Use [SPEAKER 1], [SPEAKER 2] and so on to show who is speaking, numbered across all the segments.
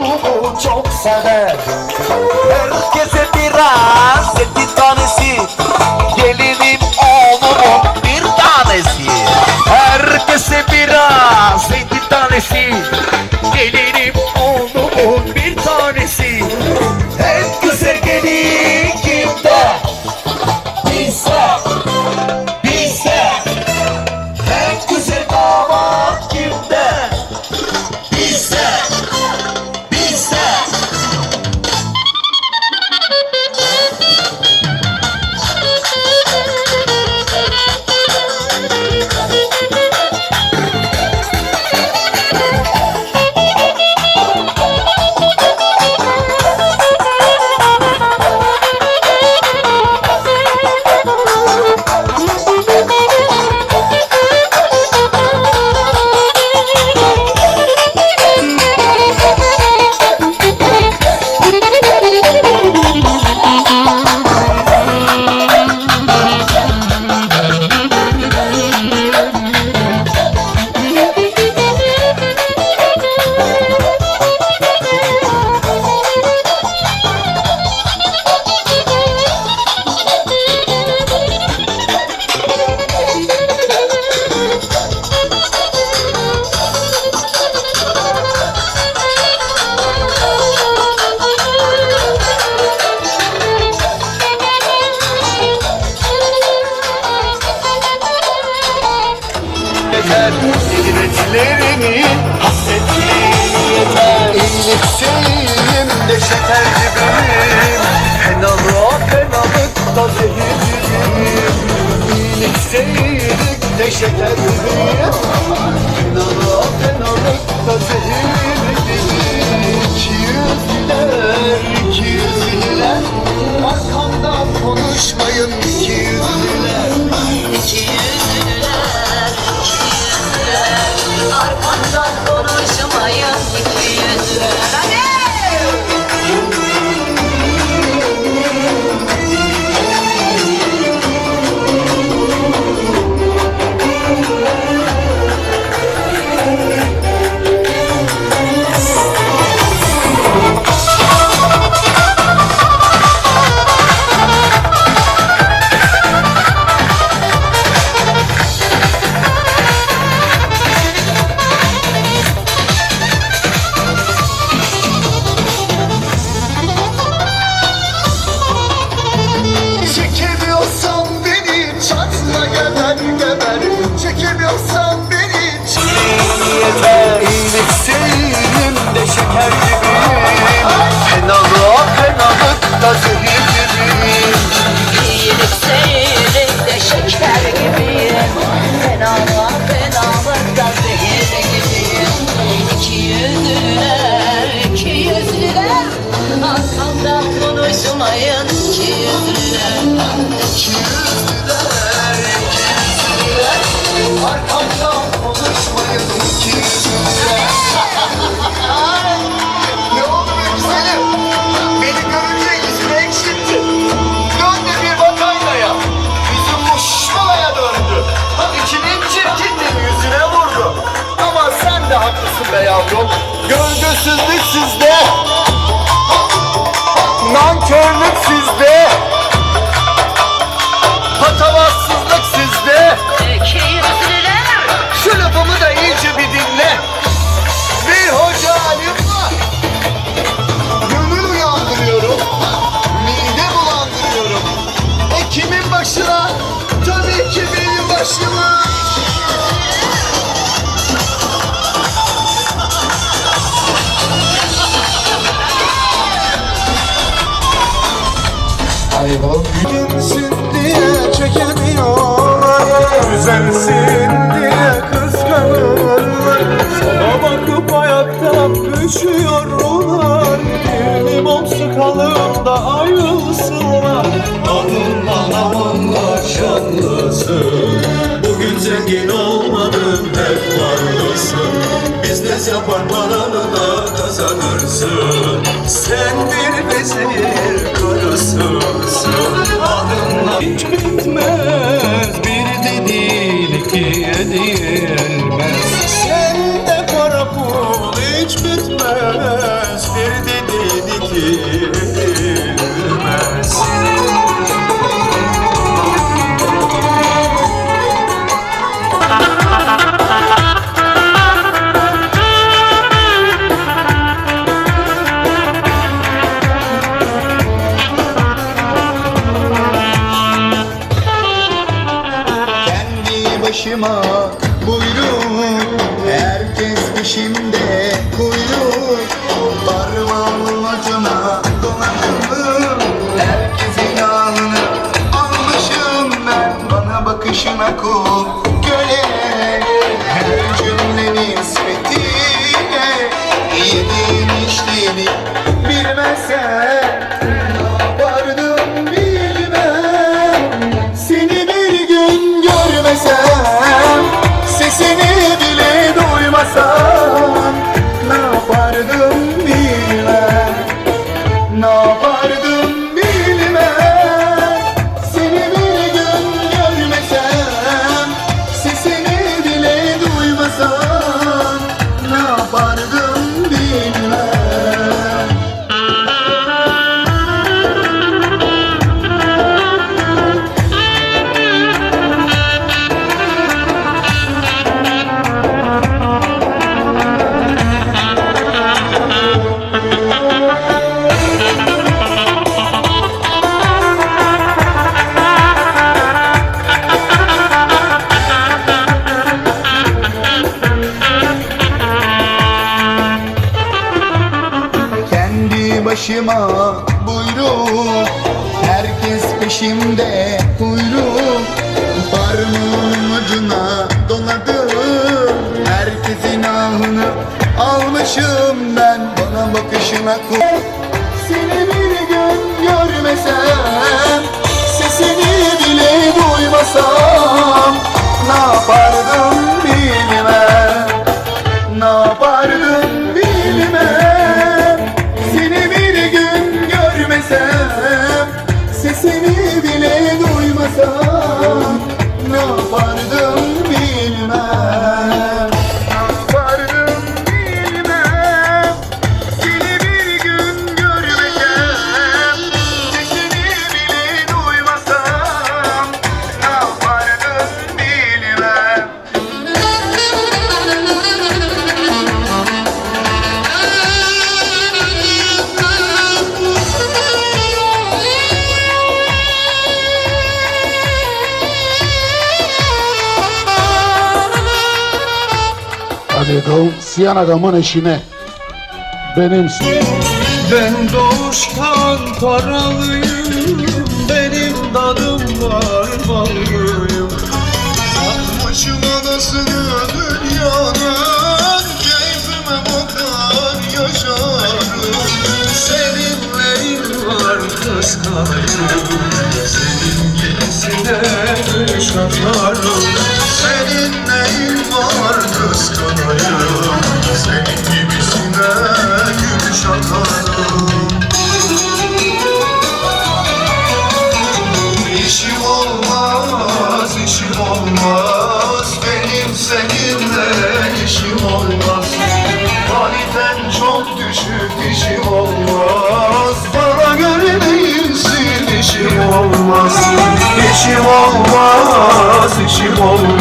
[SPEAKER 1] oğlumu çok sever
[SPEAKER 2] Herkese biraz bir
[SPEAKER 1] yeter Ziyaretlerini hasretliğin yeter. İyilikçiyim de şeker gibiyim Fenalığa fenalıkta zehir gibiyim İyilikçiyim de şeker gibiyim Fenalığa fenalıkta zehir gibiyim İki yüzlüler, iki yüzlüler Arkamdan konuşmayın iki yüzlüler
[SPEAKER 3] Arkamdan
[SPEAKER 1] Gölgesizlik sizde. Nankörlük sizde Güzelsin diye çekemiyorlar. Güzelsin diye kıskanırlar.
[SPEAKER 4] Sana bakıp ayakta düşüyorlar. Bir limon sıkalım da ayrılsınlar. Adınla namınla şanlısın Bugün zengin olmadın hep varlısın Biznes yapar paranı da kazanırsın. Sen bir vezir
[SPEAKER 1] başıma buyruk Herkes peşimde kuyruk. Parmağımın ucuna dolandım Herkesin yağını almışım ben. Bana bakışına kul almışım ben Bana bakışına kul. Seni bir gün görmesem Sesini bile duymasam Ne yapardım
[SPEAKER 5] kavsiyan adamın eşine. Benimsin.
[SPEAKER 4] Ben doğuştan paralıyım Benim dadım var ballıyım Sarmışım anasını dünyanın Keyfime bakar yaşarım Senin neyin var kıskanayım Senin gibisine düş atarım Senin Senin gibisine gülüş atarım İşim olmaz, işim olmaz Benim seninle işim olmaz Kaliten çok düşük, işim olmaz. Bana göre işim olmaz. İşim olmaz, işim olmaz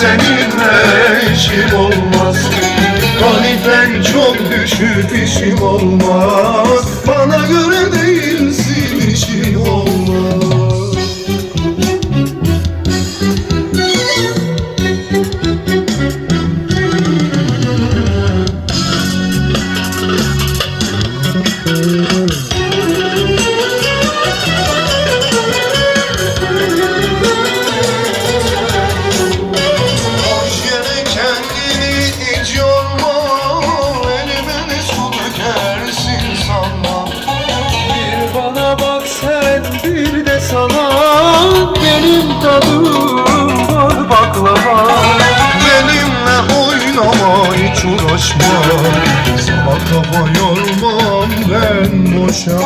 [SPEAKER 4] seninle işim olmaz. Kaliten çok düşük, işim olmaz uğraşma Sana kafa yormam ben boşa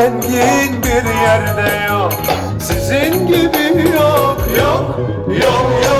[SPEAKER 4] zengin bir yerde yok. Sizin gibi yok yok yok yok.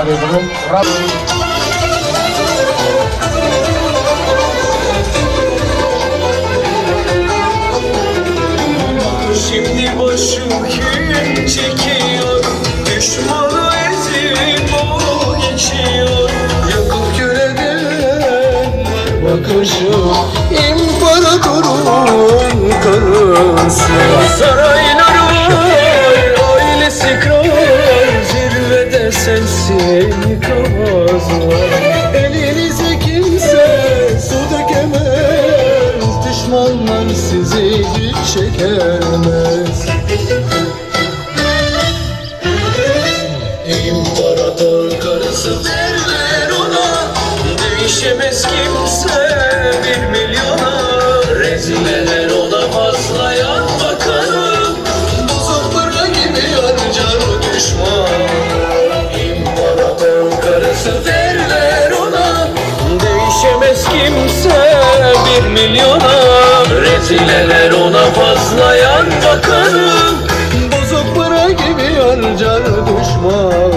[SPEAKER 5] Abi bunun
[SPEAKER 4] Şimdi başım kim çekiyor Düşmanı ezip o geçiyor. Yakıp göreden bakışı İmparatorun karısı Sarayına sensin yıkamazlar. Elinize kimse su dökemez Düşmanlar sizi güç çekemez. Çok milyona Rezil eder ona fazla yan bakarım Bozuk para gibi harcar düşman